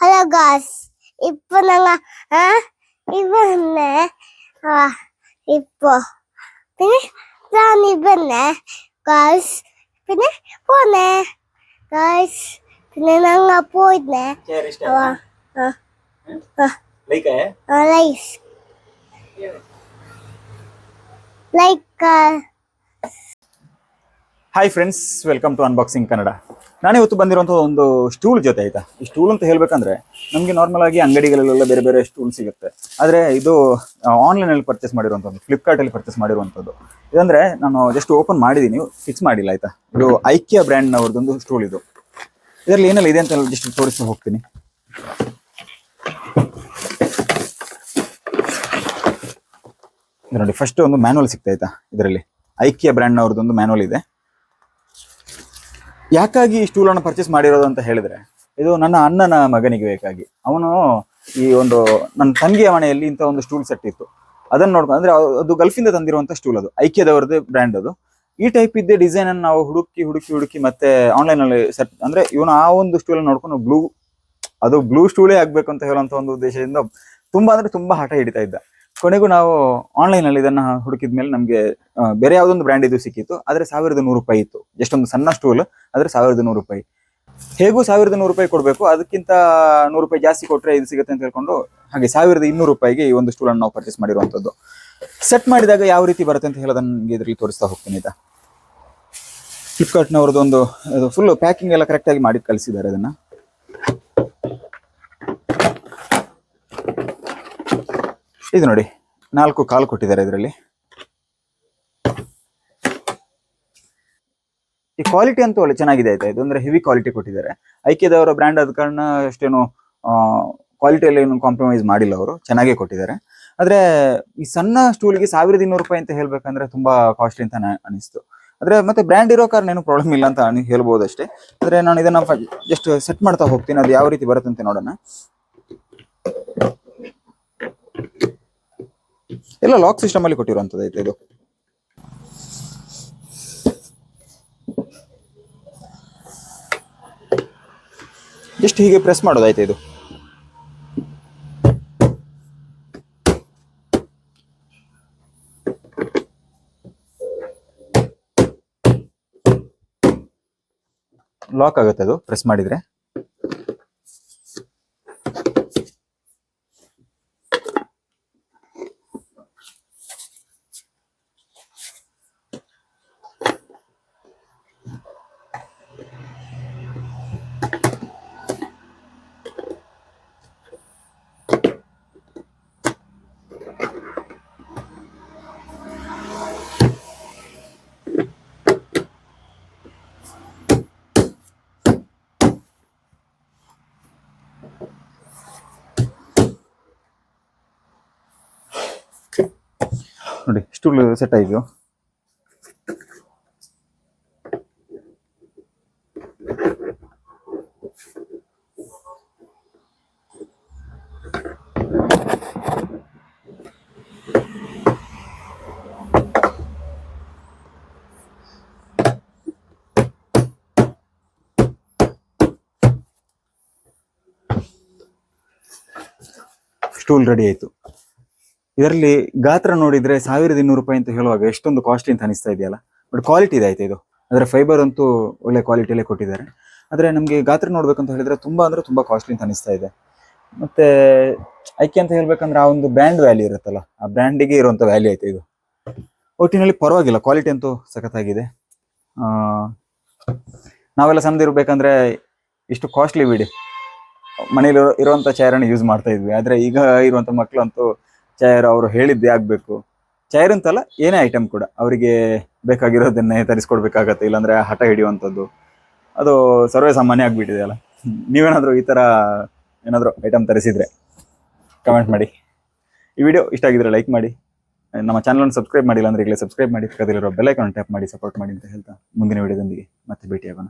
Halo guys, ipo na nga, ha? Ipo na. Ah, ipo. Pini, saan ipo na? Guys, pini, po na. Guys, pini na nga po na. Chair ಇಷ್ಟ Awa, ah, ah, like ah, like. Like, uh, hi friends welcome to unboxing Kannada ನಾನಿವತ್ತು ಬಂದಿರುವಂಥ ಒಂದು stool ಜೊತೆ, ಆಯ್ತಾ? ಈ stool ಅಂತ ಹೇಳ್ಬೇಕಂದ್ರೆ ನಮಗೆ ನಾರ್ಮಲ್ ಆಗಿ ಅಂಗಡಿಗಳಲ್ಲೆಲ್ಲ ಬೇರೆ ಬೇರೆ ಸ್ಟೂಲ್ ಸಿಗುತ್ತೆ. ಆದರೆ ಇದು ಆನ್ಲೈನ್ ಅಲ್ಲಿ ಪರ್ಚೇಸ್ ಮಾಡಿರುವಂಥದ್ದು ಫ್ಲಿಪ್ಕಾರ್ಟ್ ಅಲ್ಲಿ ಪರ್ಚೇಸ್ ಮಾಡಿರುವಂಥದ್ದು ಇದಂದ್ರೆ ನಾನು ಜಸ್ಟ್ ಓಪನ್ ಮಾಡಿದ್ದೀನಿ ಫಿಕ್ಸ್ ಮಾಡಿಲ್ಲ, ಆಯ್ತಾ? ಇದು ಐಕ್ಯ ಬ್ರ್ಯಾಂಡ್ ನವರದೊಂದು ಸ್ಟೂಲ್ ಇದು. ಇದರಲ್ಲಿ ಏನೆಲ್ಲ ಇದೆ ಅಂತ ಜಸ್ಟ್ ತೋರಿಸ್ತಾ ಹೋಗ್ತೀನಿ. ನೋಡಿ ಫಸ್ಟ್ ಒಂದು ಮ್ಯಾನುವಲ್ ಸಿಗ್ತಾ, ಆಯ್ತಾ? ಇದರಲ್ಲಿ. ಐಕ್ಯ ಬ್ರ್ಯಾಂಡ್ ಅವ್ರದ್ದೊಂದು ಮ್ಯಾನುವಲ್ ಇದೆ. ಯಾಕಾಗಿ ಈ ಸ್ಟೂಲ್ ಅನ್ನು ಪರ್ಚೇಸ್ ಮಾಡಿರೋದು ಅಂತ ಹೇಳಿದ್ರೆ, ಇದು ನನ್ನ ಅಣ್ಣನ ಮಗನಿಗೆ ಬೇಕಾಗಿ. ಅವನು ಈ ಒಂದು ನನ್ನ ತಂಗಿಯ ಮನೆಯಲ್ಲಿ ಇಂಥ ಒಂದು ಸ್ಟೂಲ್ ಸೆಟ್ ಇತ್ತು. ಅದನ್ನ ನೋಡ್ಕೊಂಡು ಅಂದ್ರೆ ಅದು ಗಲ್ಫಿಂದ ತಂದಿರುವಂತ ಸ್ಟೂಲ್ ಅದು ಐಕ್ಯದವರದೇ ಬ್ರ್ಯಾಂಡ್ ಅದು. ಈ ಟೈಪ್ ಇದ್ದೇ ಡಿಸೈನ್ ಅನ್ನು ನಾವು ಹುಡುಕಿ ಹುಡುಕಿ ಹುಡುಕಿ ಮತ್ತೆ ಆನ್ಲೈನ್ ಅಲ್ಲಿ ಸೆಟ್ ಅಂದ್ರೆ ಇವನು ಆ ಒಂದು ಸ್ಟೂಲ್ ನೋಡ್ಕೊಂಡು ಬ್ಲೂ ಅದು ಬ್ಲೂ ಸ್ಟೂಲೇ ಆಗ್ಬೇಕು ಅಂತ ಹೇಳುವಂತ ಒಂದು ಉದ್ದೇಶದಿಂದ ತುಂಬಾ ಅಂದ್ರೆ ತುಂಬಾ ಹಠ ಹಿಡಿತಾ ಇದ್ದ. ಕೊನೆಗೂ ನಾವು ಆನ್ಲೈನ್ ಅಲ್ಲಿ ಇದನ್ನ ಹುಡುಕಿದ ಮೇಲೆ ನಮಗೆ ಬೇರೆ ಯಾವ್ದೊಂದು ಬ್ರ್ಯಾಂಡ್ ಇದು ಸಿಕ್ಕಿತ್ತು. ಆದ್ರೆ ಸಾವಿರದ ನೂರು ರೂಪಾಯಿ ಇತ್ತು. ಎಷ್ಟೊಂದು ಸಣ್ಣ ಸ್ಟೂಲ್ ಆದ್ರೆ ಸಾವಿರದ ನೂರು ರೂಪಾಯಿ. ಹೇಗೂ ಸಾವಿರದ ನೂರು ರೂಪಾಯಿ ಕೊಡಬೇಕು, ಅದಕ್ಕಿಂತ ನೂರು ರೂಪಾಯಿ ಜಾಸ್ತಿ ಕೊಟ್ಟರೆ ಇದು ಸಿಗುತ್ತೆ ಅಂತ ಹೇಳ್ಕೊಂಡು, ಹಾಗೆ ಸಾವಿರದ ಇನ್ನೂರು ರೂಪಾಯಿಗೆ ಈ ಒಂದು ಸ್ಟೂಲನ್ನು ನಾವು ಪರ್ಚೇಸ್ ಮಾಡಿರುವಂತದ್ದು ಸೆಟ್ ಮಾಡಿದಾಗ ಯಾವ ರೀತಿ ಬರುತ್ತೆ ಅಂತ ಹೇಳೋದನ್ನ ನನಗೆ ಇದರಲ್ಲಿ ತೋರಿಸ್ತಾ ಹೋಗ್ತೀನಿ ಇದು ಫ್ಲಿಪ್ಕಾರ್ಟ್ನವ್ರದ್ದು ಒಂದು ಫುಲ್ ಪ್ಯಾಕಿಂಗ್ ಎಲ್ಲ ಕರೆಕ್ಟಾಗಿ ಮಾಡಿ ಕಳಿಸಿದ್ದಾರೆ ಅದನ್ನ. ಇದು ನೋಡಿ, ನಾಲ್ಕು ಕಾಲು ಕೊಟ್ಟಿದ್ದಾರೆ ಇದರಲ್ಲಿ. ಈ ಕ್ವಾಲಿಟಿ ಅಂತೂ ಒಳ್ಳೆ ಚೆನ್ನಾಗಿದೆ ಆಯ್ತಾ ಇದು? ಅಂದ್ರೆ ಹೆವಿ ಕ್ವಾಲಿಟಿ ಕೊಟ್ಟಿದ್ದಾರೆ. ಐಕ್ಯದವರ ಬ್ರ್ಯಾಂಡ್ ಆದ ಕಾರಣ ಅಷ್ಟೇನು ಕ್ವಾಲಿಟಿಯಲ್ಲಿ ಏನು ಕಾಂಪ್ರಮೈಸ್ ಮಾಡಿಲ್ಲ ಅವರು. ಚೆನ್ನಾಗೇ ಕೊಟ್ಟಿದ್ದಾರೆ. ಆದ್ರೆ ಈ ಸಣ್ಣ ಸ್ಟೂಲ್ಗೆ ಸಾವಿರದ ಇನ್ನೂರು ರೂಪಾಯಿ ಅಂತ ಹೇಳ್ಬೇಕಂದ್ರೆ ತುಂಬಾ ಕಾಸ್ಟ್ಲಿ ಅಂತ ಅನಿಸ್ತು. ಆದರೆ ಮತ್ತೆ ಬ್ರ್ಯಾಂಡ್ ಇರೋ ಕಾರಣ ಏನು ಪ್ರಾಬ್ಲಮ್ ಇಲ್ಲ ಅಂತ ಹೇಳ್ಬೋದು ಅಷ್ಟೇ ಆದ್ರೆ ನಾನು ಇದನ್ನ ಜಸ್ಟ್ ಸೆಟ್ ಮಾಡ್ತಾ ಹೋಗ್ತೀನಿ. ಅದು ಯಾವ ರೀತಿ ಬರುತ್ತಂತೆ ನೋಡೋಣ. ಎಲ್ಲ ಲಾಕ್ ಸಿಸ್ಟಮ್ ಅಲ್ಲಿ ಕೊಟ್ಟಿರುವಂತದ್ದು ಐತೆ ಇದು. ಜಸ್ಟ್ ಹೀಗೆ ಪ್ರೆಸ್ ಮಾಡೋದೈತೆ ಇದು? ಲಾಕ್ ಆಗುತ್ತೆ ಅದು ಪ್ರೆಸ್ ಮಾಡಿದ್ರೆ? ನೋಡಿ ಸ್ಟೂಲ್ ಸೆಟ್ ಆಯಿತು. ಸ್ಟೂಲ್ ರೆಡಿ ಆಯ್ತು. ಇದರಲ್ಲಿ ಗಾತ್ರ ನೋಡಿದ್ರೆ ಸಾವಿರದ ಇನ್ನೂರು ರೂಪಾಯಿ ಅಂತ ಹೇಳುವಾಗ ಎಷ್ಟೊಂದು ಕಾಸ್ಟ್ಲಿ ಅಂತ ಅನಿಸ್ತಾ ಇದೆಯಲ್ಲ? ಬಟ್ ಕ್ವಾಲಿಟಿ ಇದೆ ಆಯ್ತು ಇದು. ಅದರ ಫೈಬರ್ ಅಂತೂ ಒಳ್ಳೆ ಕ್ವಾಲಿಟಿಯಲ್ಲೇ ಕೊಟ್ಟಿದ್ದಾರೆ. ಆದರೆ ನಮಗೆ ಗಾತ್ರ ನೋಡ್ಬೇಕಂತ ಹೇಳಿದ್ರೆ ತುಂಬಾ ಅಂದರೆ ತುಂಬಾ ಕಾಸ್ಟ್ಲಿ ಅಂತ ಅನಿಸ್ತಾ ಇದೆ. ಮತ್ತೆ ಐಕೆ ಅಂತ ಹೇಳ್ಬೇಕಂದ್ರೆ ಆ ಒಂದು ಬ್ರ್ಯಾಂಡ್ ವ್ಯಾಲ್ಯೂ ಇರುತ್ತಲ್ಲ, ಆ ಬ್ರ್ಯಾಂಡಿಗೆ ಇರುವಂತ ವ್ಯಾಲ್ಯೂ ಐತೆ ಇದು. ಒಟ್ಟಿನಲ್ಲಿ ಪರವಾಗಿಲ್ಲ ಕ್ವಾಲಿಟಿ ಅಂತೂ ಸಖತ್ತಾಗಿದೆ. ನಾವೆಲ್ಲ ಸಣ್ಣದಿರ್ಬೇಕಂದ್ರೆ ಇಷ್ಟು ಕಾಸ್ಟ್ಲಿ ಬಿಡಿ ಮನೇಲಿ ಇರುವಂತ ಚೇರನ್ನು ಯೂಸ್ ಮಾಡ್ತಾ ಇದ್ವಿ. ಆದರೆ ಈಗ ಇರುವಂತ ಮಕ್ಕಳಂತೂ ಚೇರ್ ಅವರು ಹೇಳಿದ್ದೇ ಆಗ್ಬೇಕು. ಚೈರ್ ಅಂತಲ್ಲ ಏನೇ ಐಟಮ್ ಕೂಡ. ಅವರಿಗೆ ಬೇಕಾಗಿರೋದನ್ನೇ ತರಿಸ್ಕೊಡ್ಬೇಕಾಗತ್ತೆ, ಇಲ್ಲಾಂದ್ರೆ ಹಠ ಹಿಡಿಯುವಂಥದ್ದು. ಅದು ಸರ್ವೇ ಸಾಮಾನ್ಯ ಆಗ್ಬಿಟ್ಟಿದೆ ಅಲ್ಲ. ನೀವೇನಾದರೂ ಈ ತರ ಏನಾದರೂ ಐಟಮ್ ತರಿಸಿದ್ರೆ ಕಮೆಂಟ್ ಮಾಡಿ. ಈ ವಿಡಿಯೋ ಇಷ್ಟ ಆಗಿದ್ರೆ ಲೈಕ್ ಮಾಡಿ. ನಮ್ಮ ಚಾನಲನ್ನು ಸಬ್ಸ್ಕ್ರೈಬ್ ಮಾಡಿಲ್ಲ ಅಂದ್ರೆ ಈಗಲೇ ಸಬ್ಸ್ಕ್ರೈಬ್ ಮಾಡಿ. ಪಕ್ಕದಲ್ಲಿರೋ ಬೆಲ್ ಐಕಾನ್ ಟ್ಯಾಪ್ ಮಾಡಿ ಸಪೋರ್ಟ್ ಮಾಡಿ ಅಂತ ಹೇಳ್ತಾ ಮುಂದಿನ ವಿಡಿಯೋದೊಂದಿಗೆ ಮತ್ತೆ ಭೇಟಿಯಾಗೋಣ.